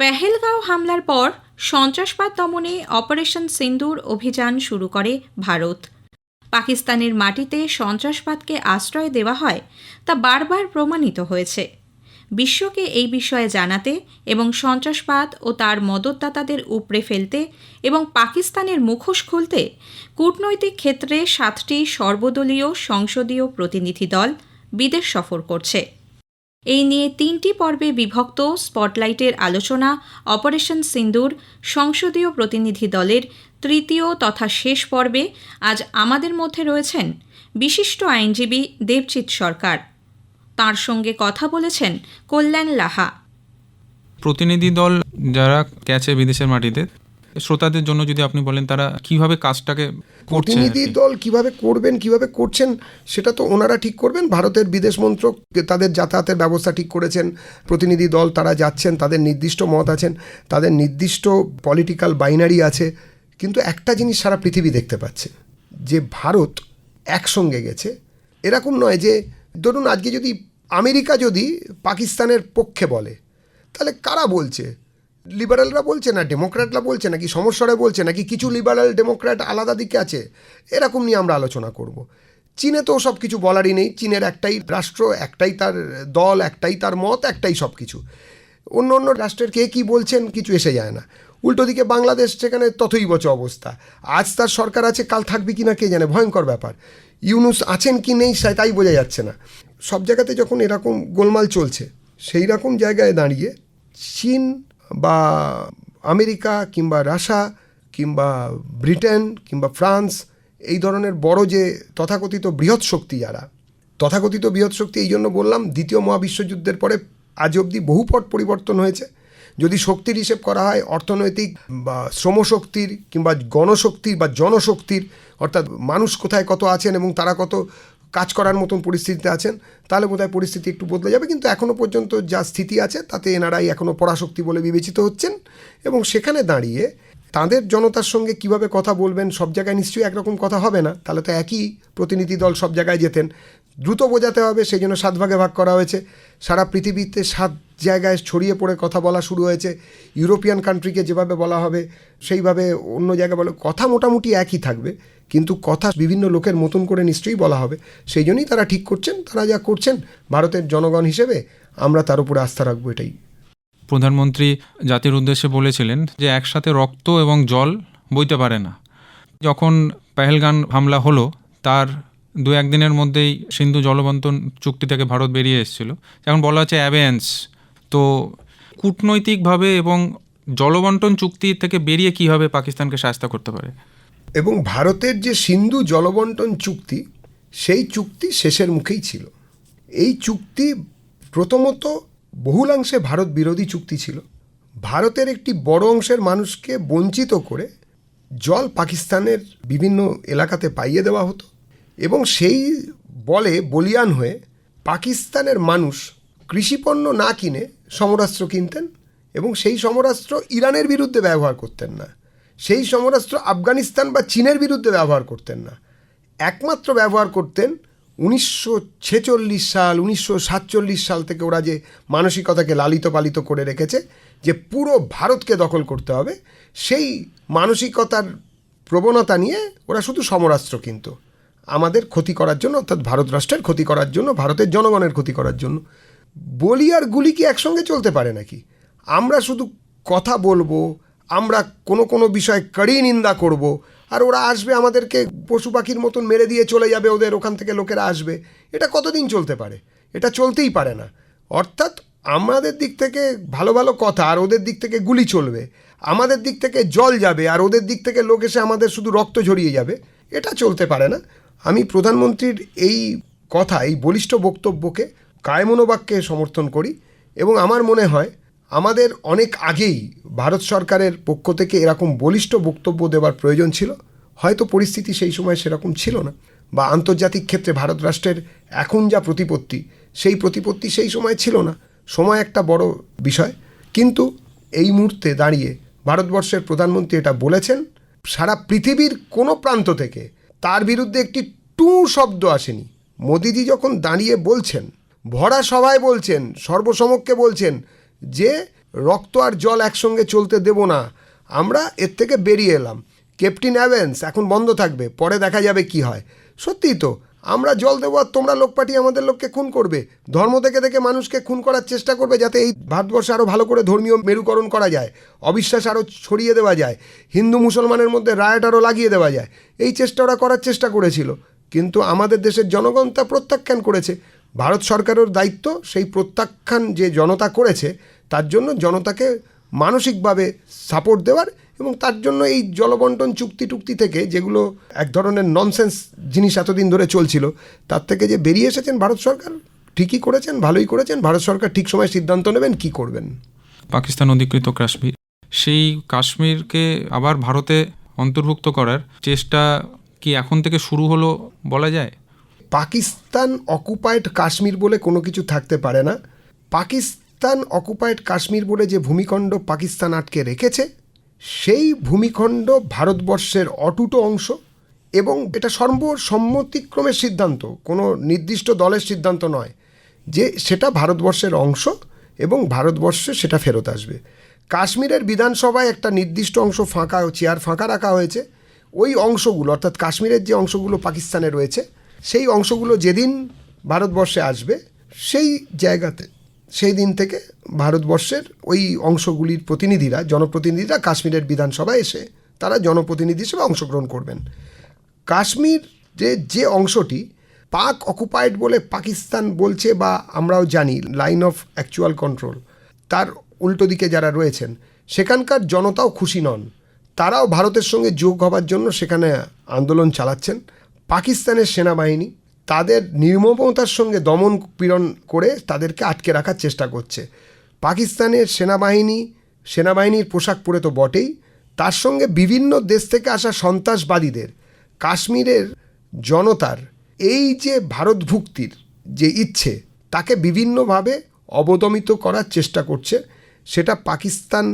পেহেলগাঁও হামলার পর সন্ত্রাসবাদ দমনে অপারেশন সিন্দুর অভিযান শুরু করে ভারত। পাকিস্তানের মাটিতে সন্ত্রাসবাদকে আশ্রয় দেওয়া হয়, তা বারবার প্রমাণিত হয়েছে। বিশ্বকে এই বিষয়ে জানাতে এবং সন্ত্রাসবাদ ও তার মদতদাতাদের উপড়ে ফেলতে এবং পাকিস্তানের মুখোশ খুলতে কূটনৈতিক ক্ষেত্রে সাতটি সর্বদলীয় সংসদীয় প্রতিনিধি দল বিদেশ সফর করছে। এই নিয়ে তিনটি পর্বে বিভক্ত, স্পটলাইটের আলোচনা, অপারেশন সিন্দুর, সংসদীয় প্রতিনিধি দলের তৃতীয় তথা শেষ পর্বে আজ আমাদের মধ্যে রয়েছেন বিশিষ্ট আইনজীবী দেবজিৎ সরকার। তার সঙ্গে কথা বলেছেন কল্যাণ লাহা। প্রতিনিধি দল যারা গেছে বিদেশের মাটিতে শ্রোতাদের জন্য যদি আপনি বলেন তারা কীভাবে কাজটাকে প্রতিনিধি দল কীভাবে করবেন কীভাবে করছেন সেটা তো ওনারা ঠিক করবেন। ভারতের বিদেশ মন্ত্রক তাদের যাতায়াতের ব্যবস্থা ঠিক করেছেন। প্রতিনিধি দল তারা যাচ্ছেন তাদের নির্দিষ্ট মত আছেন তাদের নির্দিষ্ট পলিটিক্যাল বাইনারি আছে। কিন্তু একটা জিনিস সারা পৃথিবী দেখতে পাচ্ছে যে ভারত একসঙ্গে গেছে। এরকম নয় যে ধরুন আজকে যদি আমেরিকা যদি পাকিস্তানের পক্ষে বলে তাহলে কারা বলছে? লিবারেলরা বলছে না ডেমোক্র্যাটরা বলছে নাকি সমস্যারে বলছে নাকি কিছু লিবারেল ডেমোক্র্যাট আলাদা দিকে আছে? এরকম নিয়ে আমরা আলোচনা করব। চীনে তো সব কিছু বলারই নেই, চীনের একটাই রাষ্ট্র, একটাই তার দল, একটাই তার মত, একটাই সব কিছু। অন্য অন্য রাষ্ট্রের কে কী বলছেন কিছু এসে যায় না। উল্টো দিকে বাংলাদেশ সেখানে ততই বচ অবস্থা। আজ তার সরকার আছে, কাল থাকবে কি না কে জানে, ভয়ঙ্কর ব্যাপার। ইউনুস আছেন কি নেই তাই বোঝা যাচ্ছে না। সব জায়গাতে যখন এরকম গোলমাল চলছে, সেই রকম জায়গায় দাঁড়িয়ে চীন বা আমেরিকা কিংবা রাশা কিংবা ব্রিটেন কিংবা ফ্রান্স, এই ধরনের বড় যে তথাকথিত বৃহৎ শক্তি যারা, তথাকথিত বৃহৎ শক্তি এই জন্য বললাম, দ্বিতীয় মহাবিশ্বযুদ্ধের পরে আজ অবধি বহু পট পরিবর্তন হয়েছে। যদি শক্তির হিসেব করা হয়, অর্থনৈতিক বা শ্রমশক্তির কিংবা গণশক্তির বা জনশক্তির, অর্থাৎ মানুষ কোথায় কত আছেন এবং তারা কত কাজ করার মতন পরিস্থিতিতে আছেন, তাহলে বোধহয় পরিস্থিতি একটু বদলে যাবে। কিন্তু এখনও পর্যন্ত যা স্থিতি আছে, তাতে এনারাই এখনও পরাশক্তি বলে বিবেচিত হচ্ছেন এবং সেখানে দাঁড়িয়ে তাদের জনতার সঙ্গে কীভাবে কথা বলবেন, সব জায়গায় নিশ্চয়ই একরকম কথা হবে না, তাহলে তো একই প্রতিনিধি দল সব জায়গায় যেতেন। দ্রুত বোঝাতে হবে, সেই জন্য সাত ভাগে ভাগ করা হয়েছে। সারা পৃথিবীতে সাত জায়গায় ছড়িয়ে পড়ে কথা বলা শুরু হয়েছে। ইউরোপিয়ান কান্ট্রিকে যেভাবে বলা হবে, সেইভাবে অন্য জায়গায় বলে, কথা মোটামুটি একই থাকবে। কিন্তু কথা বিভিন্ন লোকের মতন করে নিশ্চয়ই বলা হবে। সেই জন্যই তারা ঠিক করছেন, তারা যা করছেন, ভারতের জনগণ হিসেবে আমরা তার উপরে আস্থা রাখব এটাই। প্রধানমন্ত্রী জাতির উদ্দেশ্যে বলেছিলেন যে, একসাথে রক্ত এবং জল বইতে পারে না। যখন পেহেলগান হামলা হলো, তার দু একদিনের মধ্যেই সিন্ধু জলবন্টন চুক্তি থেকে ভারত বেরিয়ে এসেছিল। যেমন বলা হচ্ছে অ্যাবেন্স তো কূটনৈতিকভাবে এবং জলবন্টন চুক্তি থেকে বেরিয়ে কীভাবে পাকিস্তানকে সাহায্য করতে পারে? এবং ভারতের যে সিন্ধু জলবন্টন চুক্তি, সেই চুক্তি শেষের মুখেই ছিল। এই চুক্তি প্রথমত বহুলাংশে ভারত বিরোধী চুক্তি ছিল। ভারতের একটি বড় অংশের মানুষকে বঞ্চিত করে জল পাকিস্তানের বিভিন্ন এলাকাতে পাইয়ে দেওয়া হতো। এবং সেই বলে বলিয়ান হয়ে পাকিস্তানের মানুষ কৃষিপণ্য না কিনে সমরাস্ত্র কিনতেন এবং সেই সমরাস্ত্র ইরানের বিরুদ্ধে ব্যবহার করতেন না। সেই সমরাস্ত্র আফগানিস্তান বা চীনের বিরুদ্ধে ব্যবহার করতেন না। একমাত্র ব্যবহার করতেন উনিশশো ছেচল্লিশ সাল, উনিশশো সাতচল্লিশ সাল থেকে ওরা যে মানসিকতাকে লালিত পালিত করে রেখেছে, যে পুরো ভারতকে দখল করতে হবে, সেই মানসিকতার প্রবণতা নিয়ে ওরা শুধু সমরাস্ত্র কিনতো। আমাদের ক্ষতি করার জন্য, অর্থাৎ ভারত রাষ্ট্রের ক্ষতি করার জন্য, ভারতের জনগণের ক্ষতি করার জন্য, বলি আর গুলি কি একসঙ্গে চলতে পারে নাকি? আমরা শুধু কথা বলব, আমরা কোনো কোনো বিষয়ে কড়ি নিন্দা করব, আর ওরা আসবে আমাদেরকে পশু পাখির মতন মেরে দিয়ে চলে যাবে, ওদের ওখান থেকে লোকেরা আসবে। এটা কতদিন চলতে পারে? এটা চলতেই পারে না। অর্থাৎ আমাদের দিক থেকে ভালো ভালো কথা, আর ওদের দিক থেকে গুলি চলবে। আমাদের দিক থেকে জল যাবে, আর ওদের দিক থেকে লোক এসে আমাদের শুধু রক্ত ঝরিয়ে যাবে। এটা চলতে পারে না। আমি প্রধানমন্ত্রীর এই কথা, এই বলিষ্ঠ বক্তব্যকে কায়মনোবাক্যে সমর্থন করি এবং আমার মনে হয় আমাদের অনেক আগেই ভারত সরকারের পক্ষ থেকে এরকম বলিষ্ঠ বক্তব্য দেওয়ার প্রয়োজন ছিল। হয়তো পরিস্থিতি সেই সময় সেরকম ছিল না বা আন্তর্জাতিক ক্ষেত্রে ভারত রাষ্ট্রের এখন যা প্রতিপত্তি, সেই প্রতিপত্তি সেই সময় ছিল না। সময় একটা বড় বিষয়। কিন্তু এই মুহূর্তে দাঁড়িয়ে ভারতবর্ষের প্রধানমন্ত্রী এটা বলেছেন, সারা পৃথিবীর কোনো প্রান্ত থেকে তার বিরুদ্ধে একটি টু শব্দ আসেনি। মোদিজি যখন দাঁড়িয়ে বলছেন, ভরা সভায় বলছেন, সর্বসমক্ষে বলছেন যে, রক্ত আর জল একসঙ্গে চলতে দেব না, আমরা এর থেকে বেরিয়ে এলাম। কেপ্টিন অ্যাভেন্স, এখন বন্ধ থাকবে, পরে দেখা যাবে কি হয়। সত্যিই তো আমরা জল দেবো আর তোমরা লোক পাঠিয়ে আমাদের লোককে খুন করবে। ধর্ম থেকে থেকে মানুষকে খুন করার চেষ্টা করবে যাতে এই ভারতবর্ষে আরও ভালো করে ধর্মীয় মেরুকরণ করা যায়, অবিশ্বাস আরও ছড়িয়ে দেওয়া যায়, হিন্দু মুসলমানের মধ্যে রায়ট আরও লাগিয়ে দেওয়া যায়। এই চেষ্টা ওরা করার চেষ্টা করেছিল। কিন্তু আমাদের দেশের জনগণ তা প্রত্যাখ্যান করেছে। ভারত সরকারের দায়িত্ব সেই প্রত্যাখ্যান যে জনতা করেছে, তার জন্য জনতাকে মানসিকভাবে সাপোর্ট দেওয়ার এবং তার জন্য এই জলবন্টন চুক্তি টুক্তি থেকে যেগুলো এক ধরনের ননসেন্স জিনিস এতদিন ধরে চলছিল তার থেকে যে বেরিয়ে এসেছেন ভারত সরকার ঠিকই করেছেন ভালোই করেছেন ভারত সরকার ঠিক সময় সিদ্ধান্ত নেবেন কি করবেন? পাকিস্তান অধিকৃত কাশ্মীর। সেই কাশ্মীরকে আবার ভারতে অন্তর্ভুক্ত করার চেষ্টা কি এখন থেকে শুরু হলো বলা যায়? পাকিস্তান অকুপায়েড কাশ্মীর বলে কোনো কিছু থাকতে পারে না। পাকিস্তান অকুপায়েড কাশ্মীর বলে যে ভূমিখণ্ড পাকিস্তান আটকে রেখেছে সেই ভূমিখণ্ড ভারতবর্ষের অটুট অংশ এবং এটা সর্বসম্মতিক্রমের সিদ্ধান্ত, কোনো নির্দিষ্ট দলের সিদ্ধান্ত নয় যে সেটা ভারতবর্ষের অংশ এবং ভারতবর্ষে সেটা ফেরত আসবে। কাশ্মীরের বিধানসভায় একটা নির্দিষ্ট অংশ ফাঁকা, চেয়ার ফাঁকা রাখা হয়েছে। ওই অংশগুলো, অর্থাৎ কাশ্মীরের যে অংশগুলো পাকিস্তানে রয়েছে, সেই অংশগুলো যেদিন ভারতবর্ষে আসবে, সেই জায়গাতে সেই দিন থেকে ভারতবর্ষের ওই অংশগুলির প্রতিনিধিরা, জনপ্রতিনিধিরা কাশ্মীরের বিধানসভায় এসে তারা জনপ্রতিনিধি হিসেবে অংশগ্রহণ করবেন। কাশ্মীর যে যে অংশটি পাক অকুপায়েড বলে পাকিস্তান বলছে বা আমরাও জানি লাইন অফ অ্যাকচুয়াল কন্ট্রোল তার উল্টো দিকে যারা রয়েছেন, সেখানকার জনতাও খুশি নন। তারাও ভারতের সঙ্গে যোগ হবার জন্য সেখানে আন্দোলন চালাচ্ছেন। পাকিস্তানের সেনাবাহিনী তাদের নির্মমতার সঙ্গে দমন পীড়ন করে তাদেরকে আটকে রাখার চেষ্টা করছে। পাকিস্তানের সেনাবাহিনী, সেনাবাহিনীর পোশাক পরে তো বটেই। তার সঙ্গে বিভিন্ন দেশ থেকে আসা সন্ত্রাসবাদীদের, কাশ্মীরের জনতার, এই যে ভারতভুক্তির যে ইচ্ছে, তাকে বিভিন্নভাবে অবদমিত করার চেষ্টা করছে। সেটা পাকিস্তান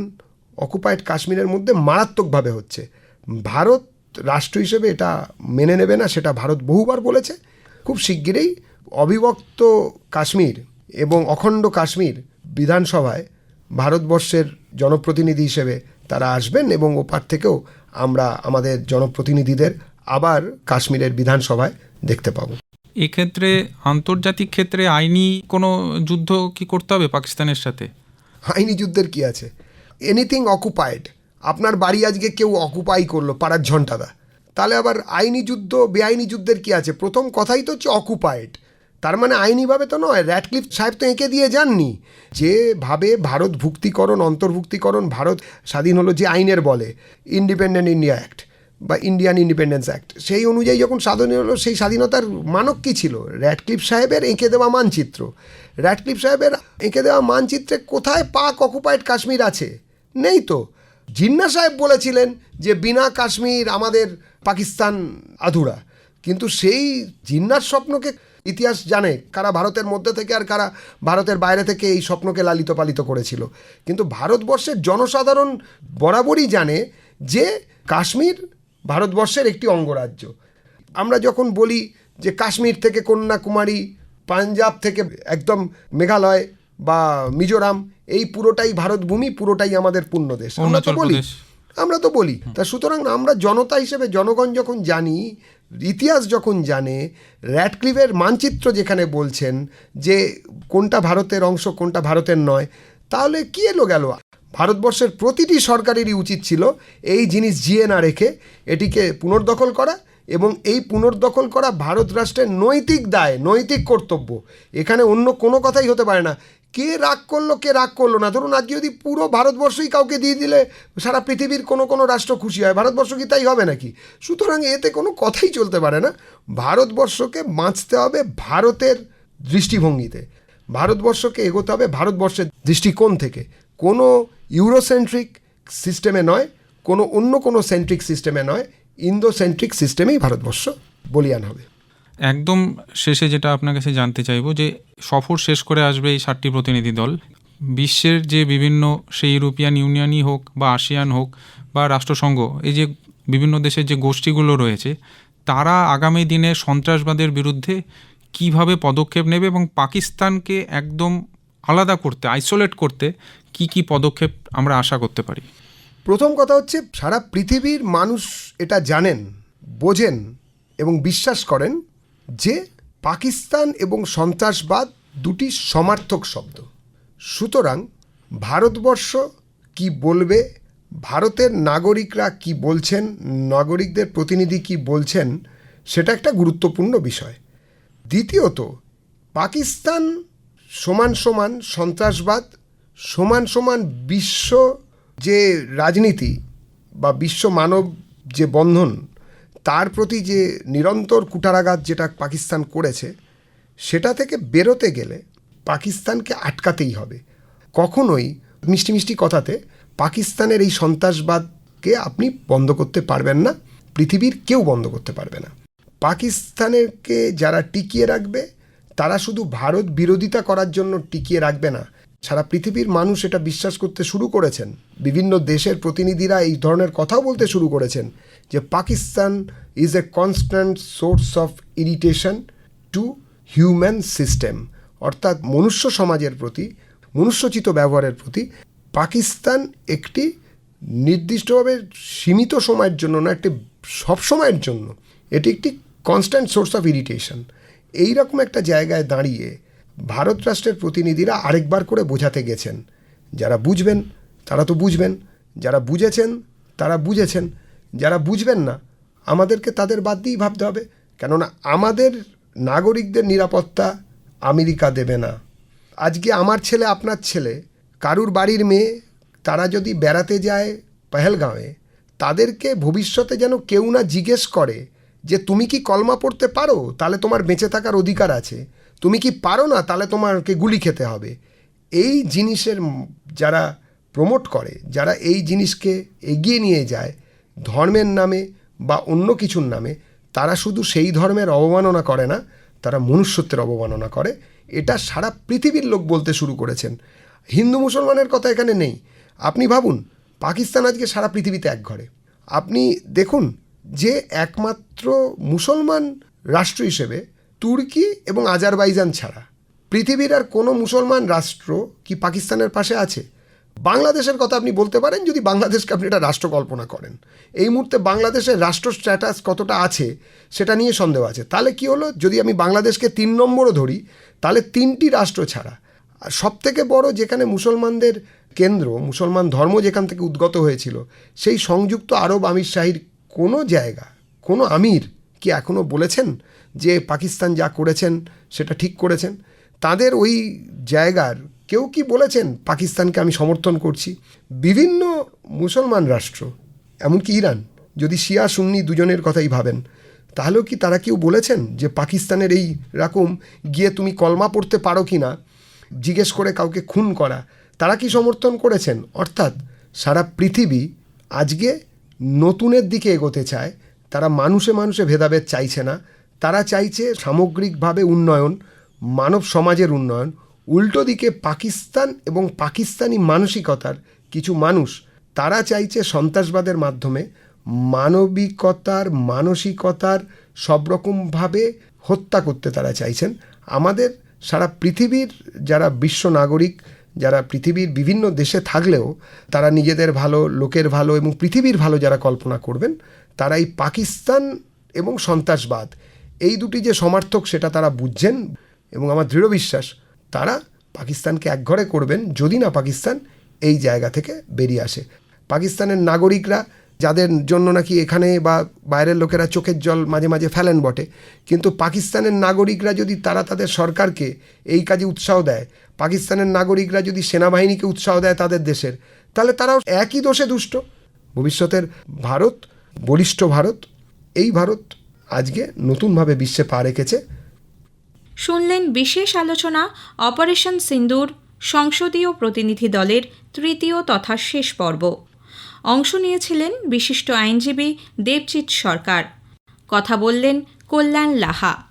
অকুপায়েড কাশ্মীরের মধ্যে মারাত্মকভাবে হচ্ছে। ভারত রাষ্ট্র হিসেবে এটা মেনে নেবে না, সেটা ভারত বহুবার বলেছে। খুব শিগগিরই অবিভক্ত কাশ্মীর এবং অখণ্ড কাশ্মীর বিধানসভায় ভারতবর্ষের জনপ্রতিনিধি হিসেবে তারা আসবেন এবং ওপার থেকেও আমরা আমাদের জনপ্রতিনিধিদের আবার কাশ্মীরের বিধানসভায় দেখতে পাবো। এক্ষেত্রে আন্তর্জাতিক ক্ষেত্রে আইনি কোনো যুদ্ধ কি করতে হবে পাকিস্তানের সাথে? আইনি যুদ্ধের কি আছে? এনিথিং অকুপায়েড আপনার বাড়ি আজকে কেউ অকুপাই করল পাড়ার ঝন্টাদা তাহলে আবার আইনি যুদ্ধ, বেআইনি যুদ্ধের কি আছে? প্রথম কথাই তো হচ্ছে অকুপায়েড তার মানে আইনিভাবে তো নয় র্যাডক্লিফ সাহেব তো এঁকে দিয়ে যাননি। যেভাবে ভারত ভুক্তিকরণ, অন্তর্ভুক্তিকরণ, ভারত স্বাধীন হলো যে আইনের বলে ইন্ডিপেন্ডেন্ট ইন্ডিয়া অ্যাক্ট বা ইন্ডিয়ান ইন্ডিপেন্ডেন্স অ্যাক্ট সেই অনুযায়ী যখন স্বাধীন হলো, সেই স্বাধীনতার মানক কী ছিল? র্যাডক্লিফ সাহেবের এঁকে দেওয়া মানচিত্র। র্যাডক্লিফ সাহেবের এঁকে দেওয়া মানচিত্রে কোথায় পাক অকুপায়েড কাশ্মীর আছে? নেই তো। জিন্না সাহেব বলেছিলেন যে বিনা কাশ্মীর আমাদের পাকিস্তান আধুরা। কিন্তু সেই জিন্নার স্বপ্নকে ইতিহাস জানে কারা ভারতের মধ্যে থেকে আর কারা ভারতের বাইরে থেকে এই স্বপ্নকে লালিত পালিত করেছিল। কিন্তু ভারতবর্ষের জনসাধারণ বরাবরই জানে যে কাশ্মীর ভারতবর্ষের একটি অঙ্গরাজ্য। আমরা যখন বলি যে কাশ্মীর থেকে কন্যাকুমারী পাঞ্জাব থেকে একদম মেঘালয় বা মিজোরাম এই পুরোটাই ভারতভূমি পুরোটাই আমাদের পূর্ণ দেশ আমরা তো বলি। আমরা তো বলি। তা সুতরাং আমরা জনতা হিসেবে জনগণ যখন জানি, ইতিহাস যখন জানে, র্যাডক্লিফের মানচিত্র যেখানে বলছেন যে কোনটা ভারতের অংশ, কোনটা ভারতের নয়, তাহলে কি এলো গেল? ভারতবর্ষের প্রতিটি সরকারেরই উচিত ছিল এই জিনিস জিয়ে না রেখে এটিকে পুনর্দখল করা এবং এই পুনর্দখল করা ভারত রাষ্ট্রের নৈতিক দায়, নৈতিক কর্তব্য। এখানে অন্য কোনো কথাই হতে পারে না। কে রাগ করল, কে রাগ করল না? ধরুন আজকে যদি পুরো ভারতবর্ষই কাউকে দিয়ে দিলে সারা পৃথিবীর কোনো কোনো রাষ্ট্র খুশি হয়, ভারতবর্ষ কি তাই হবে নাকি? সুতরাং এতে কোনো কথাই চলতে পারে না। ভারতবর্ষকে বাঁচতে হবে ভারতের দৃষ্টিভঙ্গিতে। ভারতবর্ষকে এগোতে হবে ভারতবর্ষের দৃষ্টিকোণ থেকে। কোনো ইউরোসেন্ট্রিক সিস্টেমে নয়, কোনো অন্য কোনো সেন্ট্রিক সিস্টেমে নয় ইন্দো সেন্ট্রিক সিস্টেমেই ভারতবর্ষ বলিয়ান হবে। একদম শেষে যেটা আপনার কাছে জানতে চাইব যে সফর শেষ করে আসবে এই সাতটি প্রতিনিধি দল। বিশ্বের যে বিভিন্ন, সেই ইউরোপিয়ান ইউনিয়নই হোক বা আসিয়ান হোক বা রাষ্ট্রসংঘ, এই যে বিভিন্ন দেশের যে গোষ্ঠীগুলো রয়েছে, তারা আগামী দিনে সন্ত্রাসবাদের বিরুদ্ধে কীভাবে পদক্ষেপ নেবে এবং পাকিস্তানকে একদম আলাদা করতে, আইসোলেট করতে কি কি পদক্ষেপ আমরা আশা করতে পারি? প্রথম কথা হচ্ছে, সারা পৃথিবীর মানুষ এটা জানেন, বোঝেন এবং বিশ্বাস করেন যে পাকিস্তান এবং সন্ত্রাসবাদ দুটি সমার্থক শব্দ। সুতরাং ভারতবর্ষ কি বলবে, ভারতের নাগরিকরা কি বলছেন, নাগরিকদের প্রতিনিধি কি বলছেন, সেটা একটা গুরুত্বপূর্ণ বিষয়। দ্বিতীয়ত, পাকিস্তান সমান সমান সন্ত্রাসবাদ, সমান সমান বিশ্ব যে রাজনীতি বা বিশ্ব মানব যে বন্ধন তার প্রতি যে নিরন্তর কুটারাঘাত যেটা পাকিস্তান করেছে, সেটা থেকে বেরোতে গেলে পাকিস্তানকে আটকাতেই হবে। কখনোই মিষ্টি মিষ্টি কথাতে পাকিস্তানের এই সন্ত্রাসবাদকে আপনি বন্ধ করতে পারবেন না, পৃথিবীর কেউ বন্ধ করতে পারবে না। পাকিস্তানেরকে যারা টিকিয়ে রাখবে, তারা শুধু ভারত বিরোধিতা করার জন্য টিকিয়ে রাখবে না সারা পৃথিবীর মানুষ এটা বিশ্বাস করতে শুরু করেছেন। বিভিন্ন দেশের প্রতিনিধিরা এই ধরনের কথাও বলতে শুরু করেছেন যে Pakistan is a constant source of irritation to human system অর্থাৎ মনুষ্য সমাজের প্রতি, মনুষ্যচিত ব্যবহারের প্রতি পাকিস্তান একটি নির্দিষ্টভাবে সীমিত সময়ের জন্য না, একটি সব সময়ের জন্য, এটি একটি কনস্ট্যান্ট সোর্স অফ ইরিটেশন এই রকম একটা জায়গায় দাঁড়িয়ে ভারত রাষ্ট্রের প্রতিনিধিরা আরেকবার করে বোঝাতে গেছেন। যারা বুঝবেন, তারা তো বুঝবেন। যারা বুঝেছেন, তারা বুঝেছেন। যারা বুঝবেন না, আমাদেরকে তাদের বাদ দিয়েই ভাবতে হবে। কেননা আমাদের নাগরিকদের নিরাপত্তা আমেরিকা দেবে না। আজকে আমার ছেলে, আপনার ছেলে, কারুর বাড়ির মেয়ে, তারা যদি বেড়াতে যায় পেহেলগাঁওয়ে, তাদেরকে ভবিষ্যতে যেন কেউ না জিজ্ঞেস করে যে, তুমি কি কলমা পড়তে পারো? তাহলে তোমার বেঁচে থাকার অধিকার আছে। তুমি কি পারো না, তাহলে তোমাকে গুলি খেতে হবে। এই জিনিসের যারা প্রমোট করে, যারা এই জিনিসকে এগিয়ে নিয়ে যায়, ধর্মের নামে বা অন্য কিছুর নামে, তারা শুধু সেই ধর্মের অবমাননা করে না, তারা মনুষ্যত্বের অবমাননা করে। এটা সারা পৃথিবীর লোক বলতে শুরু করেছেন। হিন্দু মুসলমানের কথা এখানে নেই। আপনি ভাবুন, পাকিস্তান আজকে সারা পৃথিবীতে এক ঘরে। আপনি দেখুন, যে একমাত্র মুসলমান রাষ্ট্র হিসেবে তুর্কি এবং আজারবাইজান ছাড়া। পৃথিবীর আর কোনো মুসলমান রাষ্ট্র কি পাকিস্তানের পাশে আছে? বাংলাদেশের কথা আপনি বলতে পারেন যদি বাংলাদেশকে আপনি একটা রাষ্ট্র কল্পনা করেন। এই মুহূর্তে বাংলাদেশের রাষ্ট্র স্ট্যাটাস কতটা আছে সেটা নিয়ে সন্দেহ আছে। তাহলে কি হলো? যদি আমি বাংলাদেশকে তিন নম্বরও ধরি, তাহলে তিনটি রাষ্ট্র ছাড়া। আর সব থেকে বড় যেখানে মুসলমানদের কেন্দ্র, মুসলমান ধর্ম যেখান থেকে উদ্গত হয়েছিল, সেই সংযুক্ত আরব আমির শাহির কোনো জায়গা, কোনো আমির কি এখনও বলেছেন যে পাকিস্তান যা করেছেন সেটা ঠিক করেছেন? তাদের ওই জায়গার কেউ কি বলেছেন পাকিস্তানকে আমি সমর্থন করছি? বিভিন্ন মুসলমান রাষ্ট্র, এমনকি ইরান, যদি শিয়া সুন্নি দুজনের কথাই ভাবেন, তাহলেও কি তারা কেউ বলেছেন যে পাকিস্তানের এই রকম গিয়ে তুমি কলমা পড়তে পারো কি না? জিজ্ঞেস করে কাউকে খুন করা, তারা কি সমর্থন করেছেন? অর্থাৎ সারা পৃথিবী আজকে নতুনের দিকে এগোতে চায় তারা মানুষে মানুষে ভেদাভেদ চাইছে না। তারা চাইছে সামগ্রিকভাবে উন্নয়ন, মানব সমাজের উন্নয়ন। উল্টো দিকে পাকিস্তান এবং পাকিস্তানি মানসিকতার কিছু মানুষ, তারা চাইছে সন্ত্রাসবাদের মাধ্যমে মানবিকতার, মানসিকতার সব রকমভাবে হত্যা করতে তারা চাইছেন। আমাদের সারা পৃথিবীর যারা বিশ্ব নাগরিক যারা পৃথিবীর বিভিন্ন দেশে থাকলেও তারা নিজেদের ভালো, লোকের ভালো এবং পৃথিবীর ভালো যারা কল্পনা করবেন তারা এই পাকিস্তান এবং সন্ত্রাসবাদ। এই দুটি যে সমার্থক সেটা তারা বুঝছেন এবং আমার দৃঢ় বিশ্বাস, তারা পাকিস্তানকে একঘরে করবেন যদি না পাকিস্তান এই জায়গা থেকে বেরিয়ে আসে। পাকিস্তানের নাগরিকরা যাদের জন্য নাকি এখানে বা বাইরের লোকেরা চোখের জল মাঝে মাঝে ফেলেন বটে। কিন্তু পাকিস্তানের নাগরিকরা যদি তারা তাদের সরকারকে এই কাজে উৎসাহ দেয়, পাকিস্তানের নাগরিকরা যদি সেনাবাহিনীকে উৎসাহ দেয় তাদের দেশের, তাহলে তারাও একই দোষে দুষ্ট। ভবিষ্যতের ভারত, বলিষ্ঠ ভারত, এই ভারত আজকে নতুনভাবে বিশ্বে পা রেখেছে। শুনলেন বিশেষ আলোচনা অপারেশন সিন্দুর, সংসদীয় প্রতিনিধি দলের তৃতীয় তথা শেষ পর্ব। অংশ নিয়েছিলেন বিশিষ্ট আইনজীবী দেবজিৎ সরকার। কথা বললেন কল্যাণ লাহা।